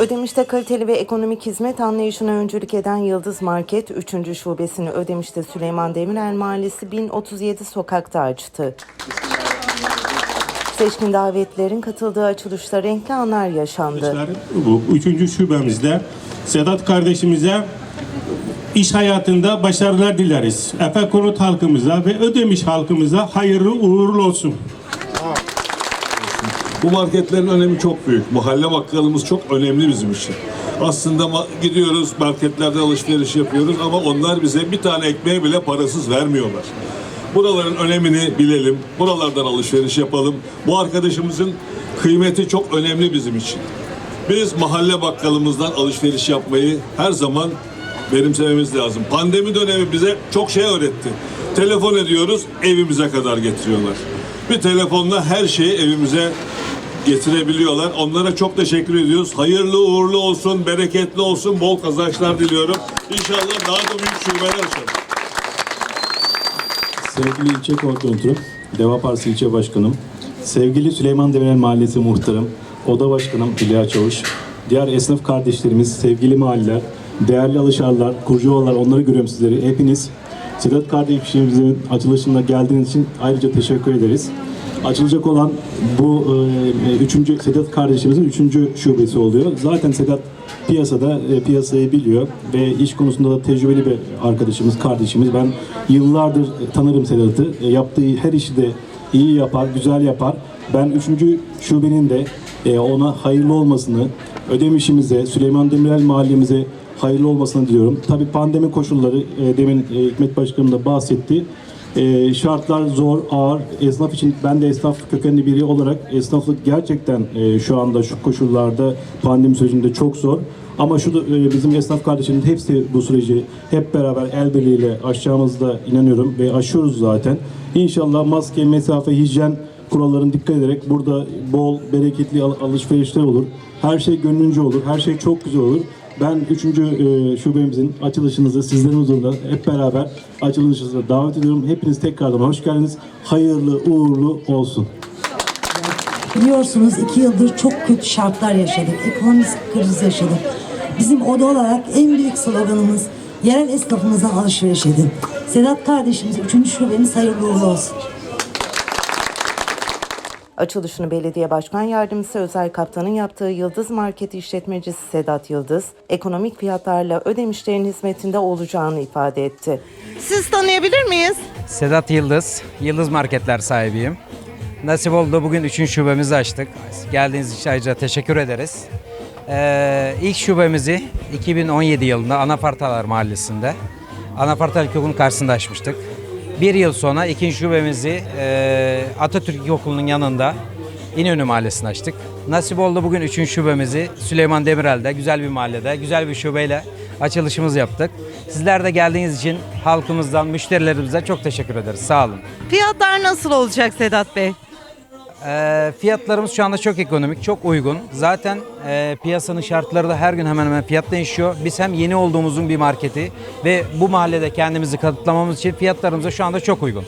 Ödemiş'te kaliteli ve ekonomik hizmet anlayışına öncülük eden Yıldız Market 3. şubesini Ödemiş'te Süleyman Demirel Mahallesi 1037 sokakta açtı. Seçkin davetlerin katıldığı açılışta renkli anlar yaşandı. Bu üçüncü şubemizde Sedat kardeşimize iş hayatında başarılar dileriz. Efe Konut halkımıza ve Ödemiş halkımıza hayırlı uğurlu olsun. Bu marketlerin önemi çok büyük. Mahalle bakkalımız çok önemli bizim için. Aslında gidiyoruz marketlerde alışveriş yapıyoruz ama onlar bize bir tane ekmeğe bile parasız vermiyorlar. Buraların önemini bilelim. Buralardan alışveriş yapalım. Bu arkadaşımızın kıymeti çok önemli bizim için. Biz mahalle bakkalımızdan alışveriş yapmayı her zaman benimsememiz lazım. Pandemi dönemi bize çok şey öğretti. Telefon ediyoruz, evimize kadar getiriyorlar. Bir telefonla her şeyi evimize getirebiliyorlar. Onlara çok teşekkür ediyoruz. Hayırlı uğurlu olsun, bereketli olsun, bol kazançlar diliyorum. İnşallah daha da büyük şubeler açarız. Sevgili ilçe koordinatörüm, Deva Partisi ilçe başkanım, sevgili Süleyman Demirel Mahallesi muhtarım, oda başkanım Hülya Çavuş, diğer esnaf kardeşlerimiz, sevgili mahalleler, değerli alışarlar, kurcuvalar, onları görüyorum sizleri. Hepiniz Sedat kardeşimizin açılışında geldiğiniz için ayrıca teşekkür ederiz. Açılacak olan bu e, üçüncü Sedat kardeşimizin üçüncü şubesi oluyor. Zaten Sedat piyasada e, piyasayı biliyor ve iş konusunda da tecrübeli bir arkadaşımız, kardeşimiz. Ben yıllardır tanırım Sedat'ı. E, yaptığı her işi de iyi yapar, güzel yapar. Ben üçüncü şubenin de e, ona hayırlı olmasını, ödemişimize, Süleyman Demirel mahallemize hayırlı olmasını diliyorum. Tabii pandemi koşulları, e, demin e, Hikmet Başkanım da bahsetti. E, şartlar zor, ağır. Esnaf için ben de esnaf kökenli biri olarak esnaflık gerçekten e, şu anda şu koşullarda pandemi sürecinde çok zor. Ama şu da, e, bizim esnaf kardeşlerin hepsi bu süreci hep beraber el birliğiyle aşacağımızda inanıyorum ve aşıyoruz zaten. İnşallah maske, mesafe, hijyen kurallarına dikkat ederek burada bol, bereketli al- alışverişler olur. Her şey gönlünce olur, her şey çok güzel olur. Ben 3. şubemizin açılışınızı sizlerin huzurunda hep beraber açılışınıza davet ediyorum. Hepiniz tekrardan hoş geldiniz. Hayırlı uğurlu olsun. Biliyorsunuz iki yıldır çok kötü şartlar yaşadık. Ekonomik kriz yaşadık. Bizim oda olarak en büyük sloganımız yerel esnafımıza alışveriş edin. Sedat kardeşimiz 3. şubemiz hayırlı uğurlu olsun. Açılışını belediye başkan yardımcısı Özel Kaptan'ın yaptığı Yıldız Market işletmecisi Sedat Yıldız, ekonomik fiyatlarla ödemişlerin hizmetinde olacağını ifade etti. Siz tanıyabilir miyiz? Sedat Yıldız, Yıldız Marketler sahibiyim. Nasip oldu bugün 3. şubemizi açtık. Geldiğiniz için ayrıca teşekkür ederiz. Ee, ilk şubemizi 2017 yılında Anafartalar Mahallesi'nde Anafartalar İlkokulu'nun karşısında açmıştık. Bir yıl sonra ikinci şubemizi e, Atatürk İlkokulu'nun yanında İnönü Mahallesi'nde açtık. Nasip oldu bugün üçüncü şubemizi Süleyman Demirel'de güzel bir mahallede, güzel bir şubeyle açılışımızı yaptık. Sizler de geldiğiniz için halkımızdan, müşterilerimize çok teşekkür ederiz. Sağ olun. Fiyatlar nasıl olacak Sedat Bey? Ee, fiyatlarımız şu anda çok ekonomik, çok uygun. Zaten e, piyasanın şartları da her gün hemen hemen fiyat değişiyor. Biz hem yeni olduğumuzun bir marketi ve bu mahallede kendimizi kanıtlamamız için fiyatlarımız da şu anda çok uygun.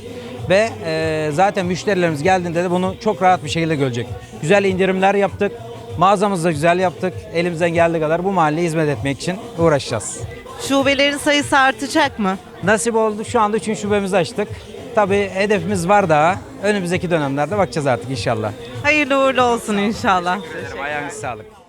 Ve e, zaten müşterilerimiz geldiğinde de bunu çok rahat bir şekilde görecek. Güzel indirimler yaptık. Mağazamızı da güzel yaptık. Elimizden geldiği kadar bu mahalleye hizmet etmek için uğraşacağız. Şubelerin sayısı artacak mı? Nasip oldu. Şu anda 3. şubemizi açtık. Tabii hedefimiz var daha. Önümüzdeki dönemlerde bakacağız artık inşallah. Hayırlı uğurlu olsun inşallah. Ayağınız sağlık.